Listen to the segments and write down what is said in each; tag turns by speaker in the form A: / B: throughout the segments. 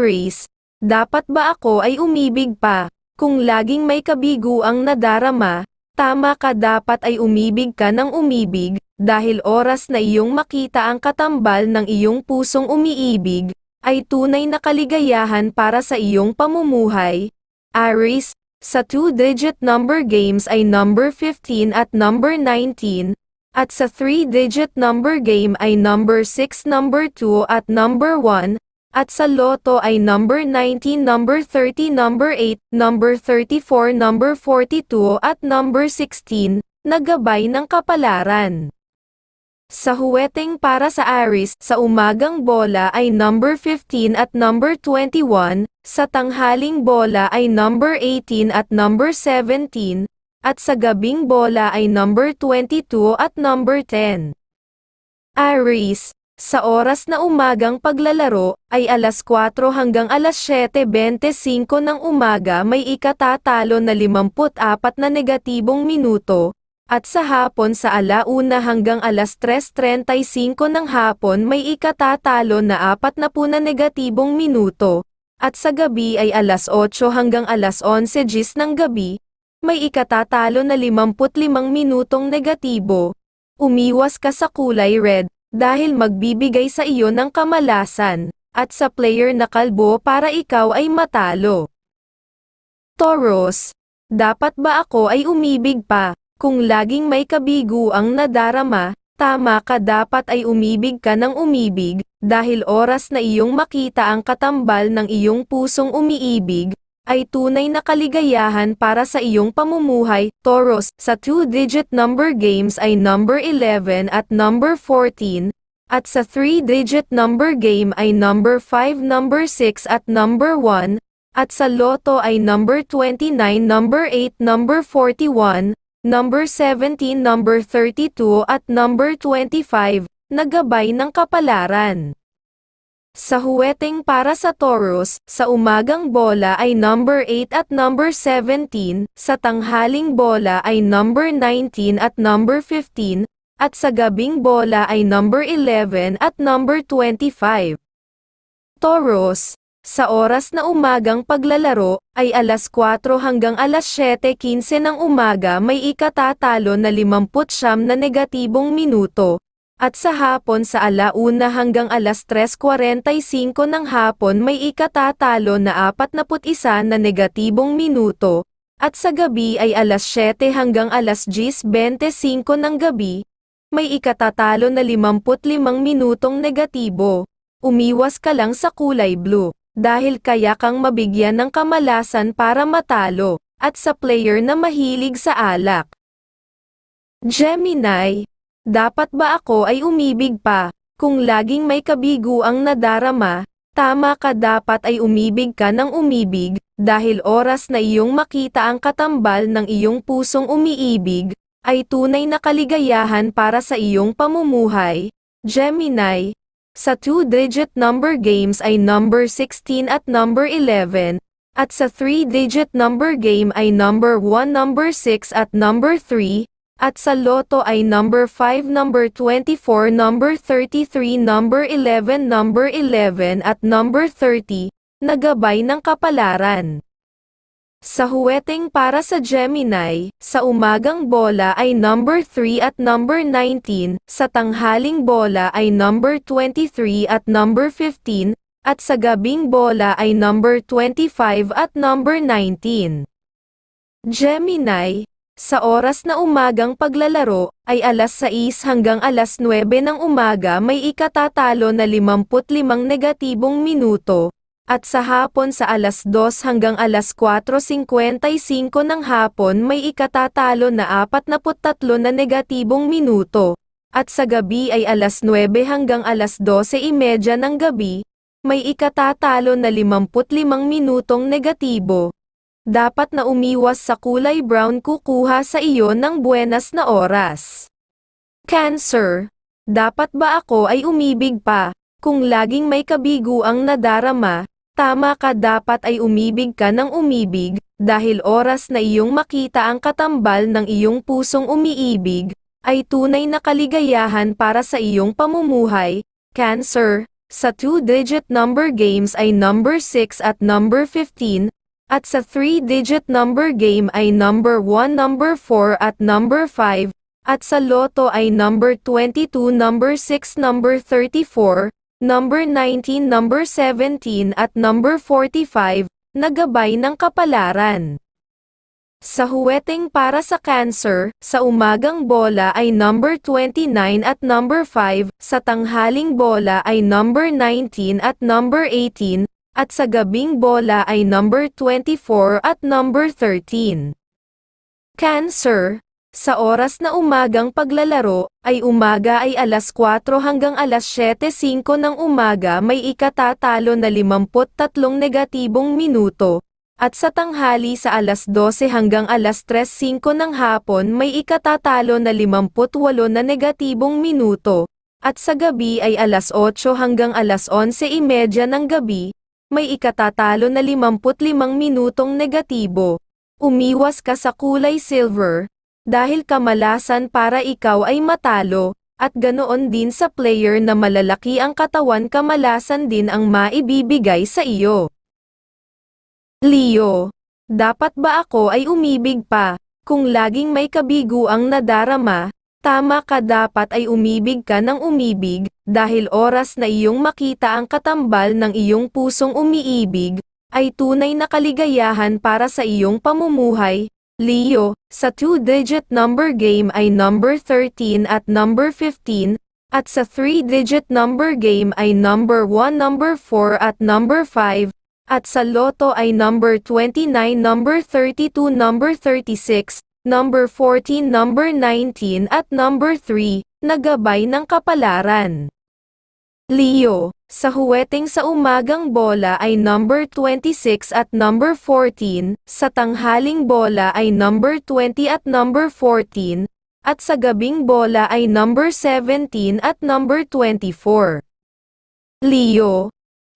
A: Aries, dapat ba ako ay umibig pa? Kung laging may kabiguang nadarama, tama ka dapat ay umibig ka ng umibig, dahil oras na iyong makita ang katambal ng iyong pusong umiibig, ay tunay na kaligayahan para sa iyong pamumuhay. Aries, sa two-digit number games ay number 15 at number 19, at sa three-digit number game ay number 6, number 2 at number 1, at sa loto ay number 19, number 30, number 8, number 34, number 42 at number 16, nagabay ng kapalaran. Sa huweteng para sa Aries, sa umagang bola ay number 15 at number 21, sa tanghaling bola ay number 18 at number 17, at sa gabing bola ay number 22 at number 10. Aries, sa oras na umagang paglalaro, ay alas 4 hanggang alas 7.25 ng umaga may ikatatalo na 54 na negatibong minuto, at sa hapon sa alauna hanggang alas 3.35 ng hapon may ikatatalo na 40 na negatibong minuto, at sa gabi ay alas 8 hanggang alas 11 gis ng gabi, may ikatatalo na 55 minutong negatibo. Umiwas ka sa kulay red, dahil magbibigay sa iyo ng kamalasan, at sa player na kalbo para ikaw ay matalo. Taurus, dapat ba ako ay umibig pa? Kung laging may kabiguang nadarama, tama ka dapat ay umibig ka ng umibig, dahil oras na iyong makita ang katambal ng iyong pusong umiibig, ay tunay na kaligayahan para sa iyong pamumuhay. Taurus, sa two-digit number games ay number 11 at number 14, at sa three-digit number game ay number 5, number 6 at number 1, at sa loto ay number 29, number 8, number 41, number 17, number 32 at number 25, nagabay ng kapalaran. Sa huweteng para sa Taurus, sa umagang bola ay number 8 at number 17, sa tanghaling bola ay number 19 at number 15, at sa gabing bola ay number 11 at number 25. Taurus, sa oras na umagang paglalaro, ay alas 4 hanggang alas 7.15 ng umaga may ikatatalo na 50 na negatibong minuto, at sa hapon sa alauna hanggang alas 3.45 ng hapon may ikatatalo na 41 na negatibong minuto, at sa gabi ay alas 7 hanggang alas 10.25 ng gabi, may ikatatalo na 55 minutong negatibo. Umiwas ka lang sa kulay blue, dahil kaya kang mabigyan ng kamalasan para matalo, at sa player na mahilig sa alak. Gemini, dapat ba ako ay umibig pa? Kung laging may kabiguang nadarama, tama ka dapat ay umibig ka ng umibig, dahil oras na iyong makita ang katambal ng iyong pusong umiibig, ay tunay na kaligayahan para sa iyong pamumuhay. Gemini, sa two-digit number games ay number 16 at number 11, at sa three-digit number game ay number 1, number 6 at number 3, at sa loto ay number 5, number 24, number 33, number 11, number 11 at number 30, nagabay ng kapalaran. Sa huweteng para sa Gemini, sa umagang bola ay number 3 at number 19, sa tanghaling bola ay number 23 at number 15, at sa gabing bola ay number 25 at number 19. Gemini, sa oras na umagang paglalaro, ay alas 6 hanggang alas 9 ng umaga may ikatatalo na 55 negatibong minuto, at sa hapon sa alas 2 hanggang alas 4.55 ng hapon may ikatatalo na 43 na negatibong minuto, at sa gabi ay alas 9 hanggang alas 12.30 ng gabi, may ikatatalo na 55 minutong negatibo dapat na umiwas sa kulay brown kukuha sa iyo ng buenas na oras. Cancer, dapat ba ako ay umibig pa? Kung laging may kabiguang nadarama, tama ka dapat ay umibig ka ng umibig, dahil oras na iyong makita ang katambal ng iyong pusong umiibig, ay tunay na kaligayahan para sa iyong pamumuhay. Cancer, sa 2-digit number games ay number 6 at number 15, at sa 3-digit number game ay number 1, number 4 at number 5, at sa loto ay number 22, number 6, number 34, number 19, number 17 at number 45, nagabay ng kapalaran. Sa huweteng para sa cancer, sa umagang bola ay number 29 at number 5, sa tanghaling bola ay number 19 at number 18, at sa gabing bola ay number 24 at number 13. Cancer, sa oras na umagang paglalaro, ay umaga ay alas 4 hanggang alas 7.05 ng umaga may ikatatalo na 53 negatibong minuto, at sa tanghali sa alas 12 hanggang alas 3.05 ng hapon may ikatatalo na 58 na negatibong minuto, at sa gabi ay alas 8 hanggang alas 11.30 ng gabi, may ikatatalo na 55 minutong negatibo. Umiwas ka sa kulay silver, dahil kamalasan para ikaw ay matalo, at ganoon din sa player na malalaki ang katawan kamalasan din ang maibibigay sa iyo. Leo, dapat ba ako ay umibig pa? Kung laging may kabiguang nadarama, tama ka dapat ay umibig ka ng umibig, dahil oras na iyong makita ang katambal ng iyong pusong umiibig, ay tunay na kaligayahan para sa iyong pamumuhay. Leo, sa two-digit number game ay number 13 at number 15, at sa three-digit number game ay number 1, number 4 at number 5, at sa loto ay number 29, number 32, number 36, number 14, number 19 at number 3, nagabay ng kapalaran. Leo, sa huweteng sa umagang bola ay number 26 at number 14, sa tanghaling bola ay number 20 at number 14, at sa gabing bola ay number 17 at number 24. Leo,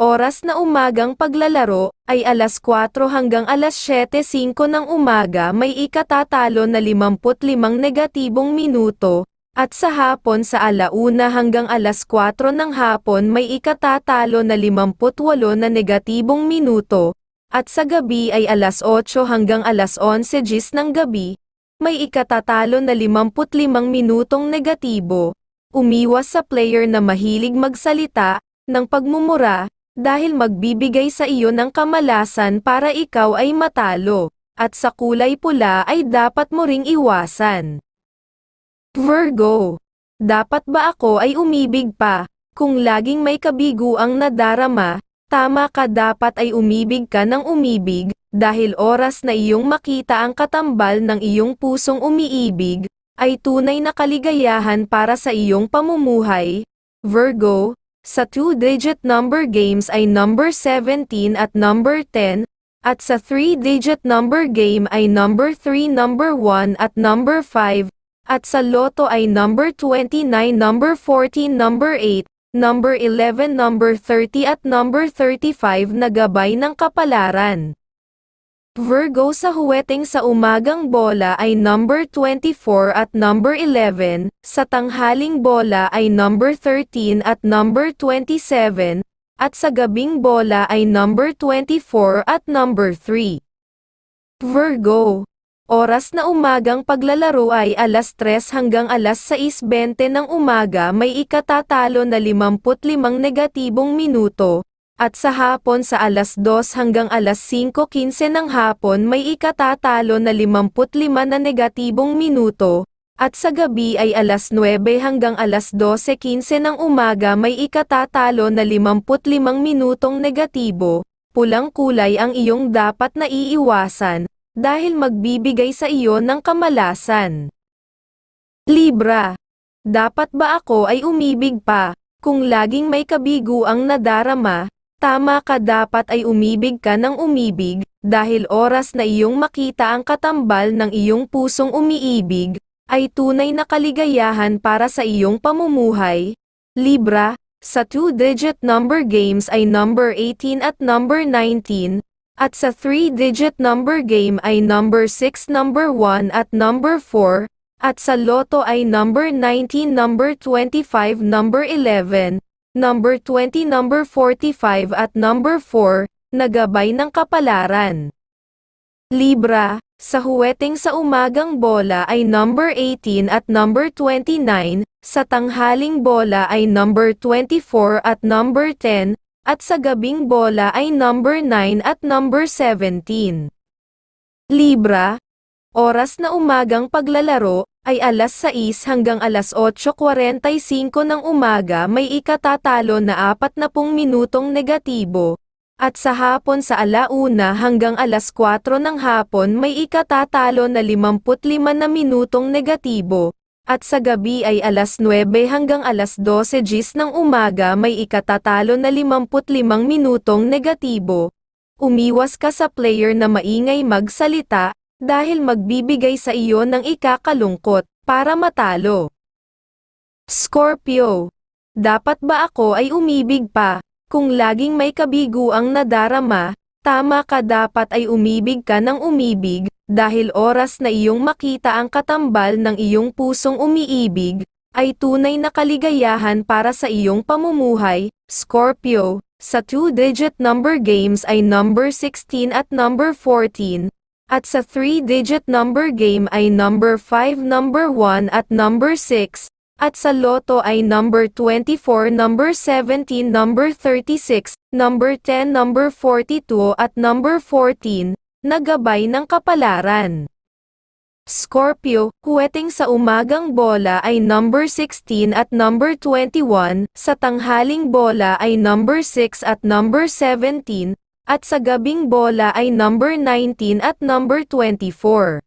A: Oras na umagang paglalaro, ay alas 4 hanggang alas 7.05 ng umaga may ikatatalo na 55 negatibong minuto, at sa hapon sa alauna hanggang alas 4 ng hapon may ikatatalo na 58 na negatibong minuto, at sa gabi ay alas 8 hanggang alas 11 gis ng gabi, may ikatatalo na 55 minutong negatibo. Umiwas sa player na mahilig magsalita, ng pagmumura, dahil magbibigay sa iyo ng kamalasan para ikaw ay matalo, at sa kulay pula ay dapat mo ring iwasan. Virgo, dapat ba ako ay umibig pa? Kung laging may kabiguang nadarama, tama ka dapat ay umibig ka ng umibig, dahil oras na iyong makita ang katambal ng iyong pusong umiibig, ay tunay na kaligayahan para sa iyong pamumuhay. Virgo, sa two-digit number games ay number 17 at number 10, at sa three-digit number game ay number 3, number 1 at number 5, at sa loto ay number 29, number 14, number 8, number 11, number 30 at number 35 na gabay ng kapalaran. Virgo sa huweteng sa umagang bola ay number 24 at number 11, sa tanghaling bola ay number 13 at number 27, at sa gabing bola ay number 24 at number 3. Virgo, oras na umagang paglalaro ay alas 3 hanggang alas 6.20 ng umaga may ikatatalo na 55 negatibong minuto, at sa hapon sa alas 2 hanggang alas 5.15 ng hapon may ikatatalo na 55 na negatibong minuto, at sa gabi ay alas 9 hanggang alas 12.15 ng umaga may ikatatalo na 55 minutong negatibo, pulang kulay ang iyong dapat na iiwasan, dahil magbibigay sa iyo ng kamalasan. Libra. Dapat ba ako ay umibig pa, kung laging may kabiguang nadarama, Tama ka dapat ay umibig ka ng umibig, dahil oras na iyong makita ang katambal ng iyong pusong umiibig, ay tunay na kaligayahan para sa iyong pamumuhay. Libra, sa two-digit number games ay number 18 at number 19, at sa three-digit number game ay number 6, number 1 at number 4, at sa loto ay number 19, number 25, number 11, number 20, number 45 at number 4, na gabay ng kapalaran. Libra, sa huweteng sa umagang bola ay number 18 at number 29, sa tanghaling bola ay number 24 at number 10, at sa gabing bola ay number 9 at number 17. Libra, oras na umagang paglalaro, ay alas 6 hanggang alas 8.45 ng umaga may ikatatalo na 40 minutong negatibo, at sa hapon sa alauna hanggang alas 4 ng hapon may ikatatalo na 55 na minutong negatibo, at sa gabi ay alas 9 hanggang alas 12 gis ng umaga may ikatatalo na 55 minutong negatibo. Umiwas ka sa player na maingay magsalita, dahil magbibigay sa iyo ng ikakalungkot, para matalo. Scorpio. Dapat ba ako ay umibig pa? Kung laging may kabiguang nadarama, tama ka dapat ay umibig ka ng umibig, dahil oras na iyong makita ang katambal ng iyong pusong umiibig, ay tunay na kaligayahan para sa iyong pamumuhay, Scorpio. Sa two-digit number games ay number 16 at number 14, at sa three-digit number game ay number 5, number 1 at number 6, at sa loto ay number 24, number 17, number 36, number 10, number 42 at number 14, na gabay ng kapalaran. Scorpio, huweteng sa umagang bola ay number 16 at number 21, sa tanghaling bola ay number 6 at number 17, at sa gabing bola ay number 19 at number 24.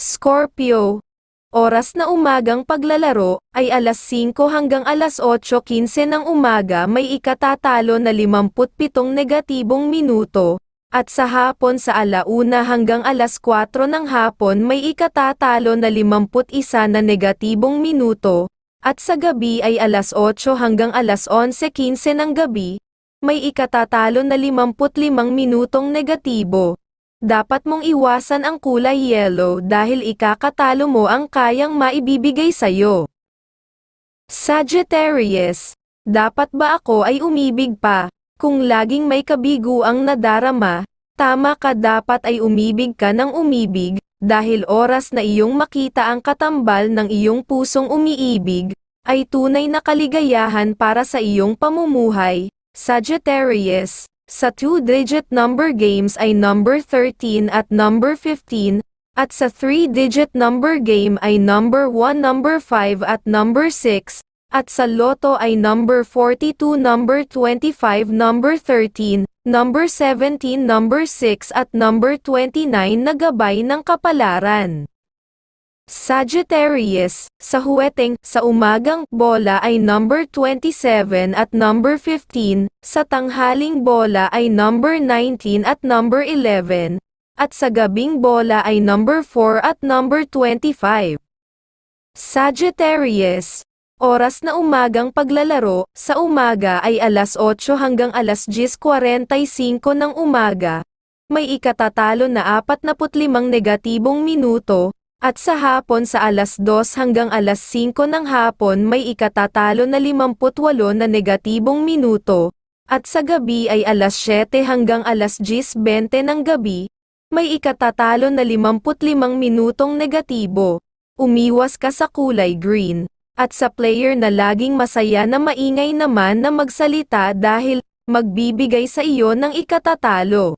A: Scorpio, oras na umagang paglalaro ay alas 5 hanggang alas 8.15 ng umaga may ikatatalo na 57 negatibong minuto, at sa hapon sa alauna hanggang alas 4 ng hapon may ikatatalo na 51 na negatibong minuto, at sa gabi ay alas 8 hanggang alas 11.15 ng gabi, may ikatatalo na 55 minutong negatibo. Dapat mong iwasan ang kulay yellow dahil ikakatalo mo ang kayang maibibigay sa'yo. Sagittarius, dapat ba ako ay umibig pa? Kung laging may kabiguang nadarama, tama ka dapat ay umibig ka ng umibig, dahil oras na iyong makita ang katambal ng iyong pusong umiibig, ay tunay na kaligayahan para sa iyong pamumuhay, Sagittarius. Sa two-digit number games ay number 13 at number 15, at sa three-digit number game ay number 1, number 5 at number 6, at sa loto ay number 42, number 25, number 13, number 17, number 6 at number 29 na gabay ng kapalaran. Sagittarius, sa huweteng, sa umagang bola ay number 27 at number 15, sa tanghaling bola ay number 19 at number 11, at sa gabing bola ay number 4 at number 25. Sagittarius, oras na umagang paglalaro, sa umaga ay alas 8 hanggang alas 10.45 ng umaga, may ikatatalo na 45 negatibong minuto, at sa hapon sa alas 2 hanggang alas 5 ng hapon may ikatatalo na 58 na negatibong minuto, at sa gabi ay alas 7 hanggang alas 10.20 ng gabi, may ikatatalo na 55 minutong negatibo. Umiwas ka sa kulay green, at sa player na laging masaya na maingay naman na magsalita dahil magbibigay sa iyo ng ikatatalo.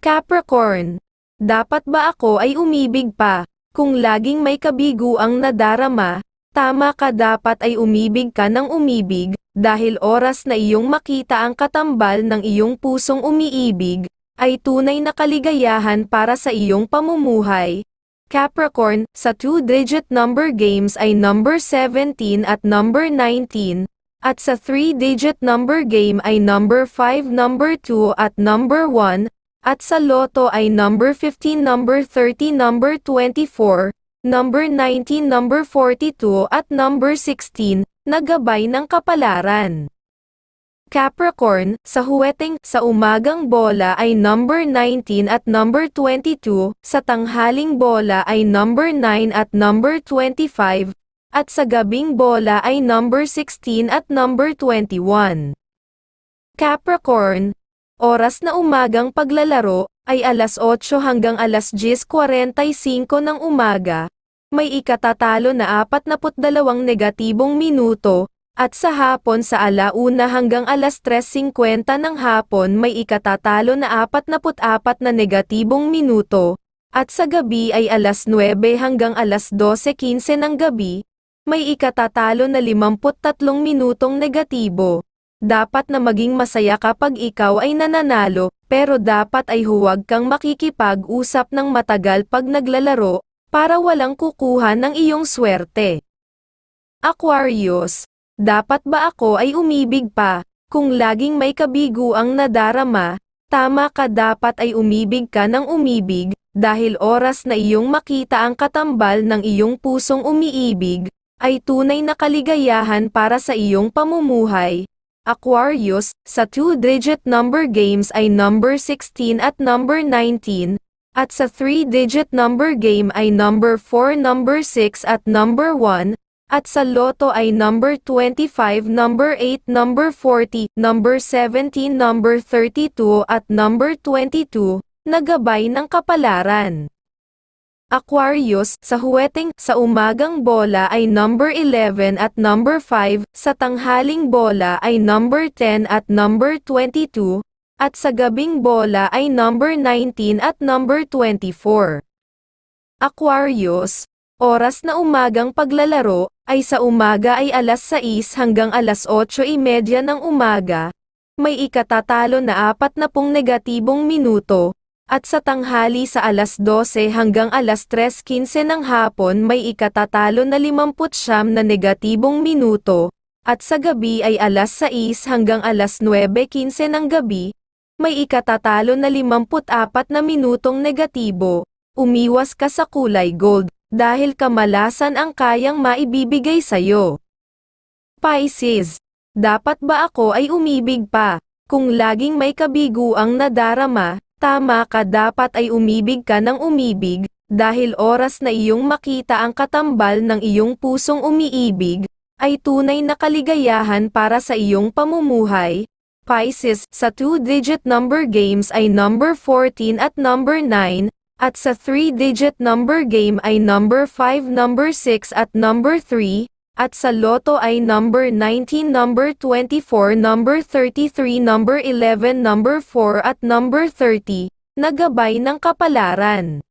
A: Capricorn, dapat ba ako ay umibig pa? Kung laging may kabiguang nadarama, tama ka dapat ay umibig ka ng umibig, dahil oras na iyong makita ang katambal ng iyong pusong umiibig, ay tunay na kaligayahan para sa iyong pamumuhay. Capricorn, sa two-digit number games ay number 17 at number 19, at sa three-digit number game ay number 5, number 2 at number 1, at sa loto ay number 15, number 30, number 24, number 19, number 42 at number 16, na gabay ng kapalaran. Capricorn, sa huweteng, sa umagang bola ay number 19 at number 22, sa tanghaling bola ay number 9 at number 25, at sa gabing bola ay number 16 at number 21. Capricorn, oras na umagang paglalaro, ay alas 8 hanggang alas 10.45 ng umaga, may ikatatalo na 42 negatibong minuto, at sa hapon sa alauna hanggang alas 3.50 ng hapon may ikatatalo na 44 na negatibong minuto, at sa gabi ay alas 9 hanggang alas 12.15 ng gabi, may ikatatalo na 53 minutong negatibo. Dapat na maging masaya kapag ikaw ay nananalo, pero dapat ay huwag kang makikipag-usap ng matagal pag naglalaro, para walang kukuha ng iyong swerte. Aquarius, dapat ba ako ay umibig pa, kung laging may kabiguang nadarama, tama ka dapat ay umibig ka ng umibig, dahil oras na iyong makita ang katambal ng iyong pusong umiibig, ay tunay na kaligayahan para sa iyong pamumuhay. Aquarius, sa two-digit number games ay number 16 at number 19, at sa three-digit number game ay number 4, number 6 at number 1, at sa loto ay number 25, number 8, number 40, number 17, number 32 at number 22, nagabay ng kapalaran. Aquarius, sa huweteng sa umagang bola ay number 11 at number 5, sa tanghaling bola ay number 10 at number 22, at sa gabing bola ay number 19 at number 24. Aquarius, oras na umagang paglalaro, ay sa umaga ay alas 6 hanggang alas 8.30 ng umaga, may ikatatalo na 40 negatibong minuto, at sa tanghali sa alas 12 hanggang alas 3.15 ng hapon may ikatatalo na 50 na negatibong minuto, at sa gabi ay alas 6 hanggang alas 9.15 ng gabi, may ikatatalo na 54 na minutong negatibo. Umiwas ka sa kulay gold, dahil kamalasan ang kayang maibibigay sa'yo. Pisces, dapat ba ako ay umibig pa, kung laging may kabiguang nadarama, Tama ka dapat ay umibig ka ng umibig, dahil oras na iyong makita ang katambal ng iyong pusong umiibig, ay tunay na kaligayahan para sa iyong pamumuhay. Pisces, sa two-digit number games ay number 14 at number 9, at sa three-digit number game ay number 5, number 6 at number 3, at sa loto ay number 19, number 24, number 33, number 11, number 4 at number 30, nagabay ng kapalaran.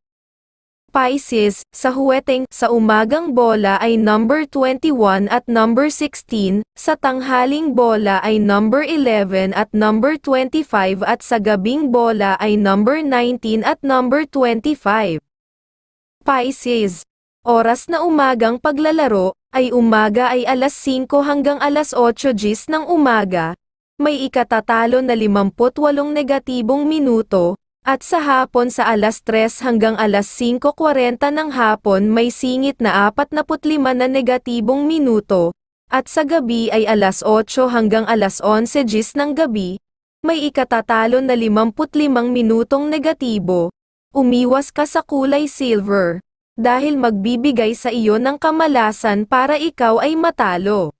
A: Pisces, sa huweteng, sa umagang bola ay number 21 at number 16, sa tanghaling bola ay number 11 at number 25 at sa gabing bola ay number 19 at number 25. Pisces, oras na umagang paglalaro, ay umaga ay alas 5 hanggang alas 8 gis ng umaga, may ikatatalo na 58 negatibong minuto, at sa hapon sa alas 3 hanggang alas 5.40 ng hapon may singit na 45 na negatibong minuto, at sa gabi ay alas 8 hanggang alas 11 gis ng gabi, may ikatatalo na 55 minutong negatibo, umiwas ka sa kulay silver dahil magbibigay sa iyo ng kamalasan para ikaw ay matalo.